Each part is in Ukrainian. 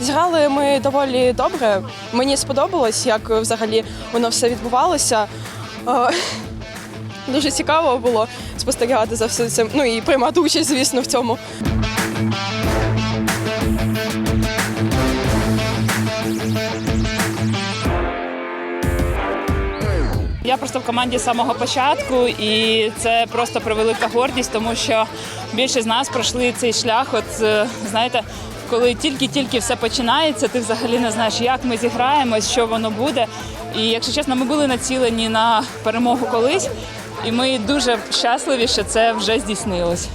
Зіграли ми доволі добре. Мені сподобалось, як взагалі воно все відбувалося. Е, дуже цікаво було спостерігати за все цим. Ну і приймати участь, звісно, в цьому. Я просто в команді з самого початку, і це просто превелика гордість, тому що більшість з нас пройшли цей шлях. От е, знаєте, коли тільки-тільки все починається, ти взагалі не знаєш, як ми зіграємось, що воно буде. І якщо чесно, ми були націлені на перемогу колись, і ми дуже щасливі, що це вже здійснилось.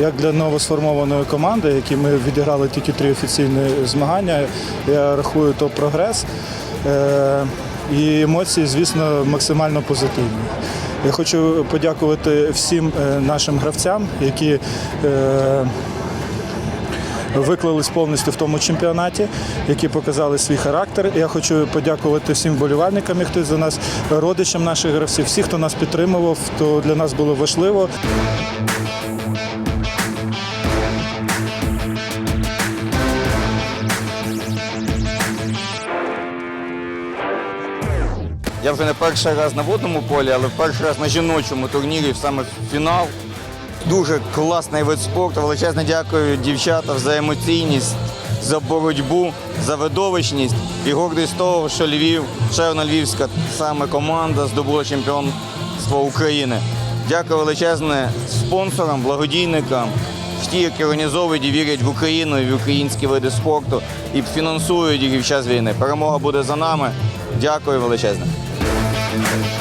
Як для новосформованої команди, які ми відіграли тільки три офіційні змагання, я рахую то прогрес. Е, І емоції, звісно, максимально позитивні. Я хочу подякувати всім е, нашим гравцям, які е, виклались повністю в тому чемпіонаті, які показали свій характер. Я хочу подякувати всім вболівальникам, хто за нас, родичам наших гравців, всіх, хто нас підтримував, то для нас було важливо. Я вже не перший раз на водному полі, але перший раз на жіночому турнірі, саме фінал. Дуже класний вид спорту. Величезне дякую дівчатам за емоційність, за боротьбу, за видовищність і гордість того, що Львів, ще одна львівська саме команда здобула чемпіонство України. Дякую величезне спонсорам, благодійникам, ті, які організовують і вірять в Україну і в українські види спорту і фінансують їх в час війни. Перемога буде за нами. Дякую величезне. Thank